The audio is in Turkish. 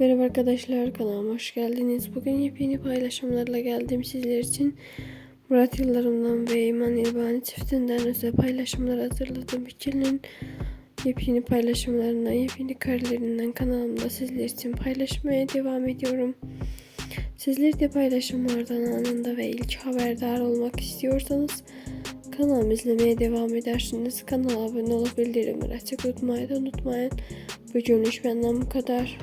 Merhaba arkadaşlar kanalıma hoş geldiniz. Bugün yepyeni paylaşımlarla geldim sizler için. Murat Yıldırım'dan ve İman İlbani çiftinden özel paylaşımlar hazırladım. İkilinin yepyeni paylaşımlarından, yepyeni karelerinden kanalımda sizler için paylaşmaya devam ediyorum. Sizler de paylaşımlardan anında ve ilk haberdar olmak istiyorsanız kanalımı izlemeye devam edersiniz. Kanala abone olup bildirimleri açık tutmayı da unutmayın. Bugünlük benden bu kadar.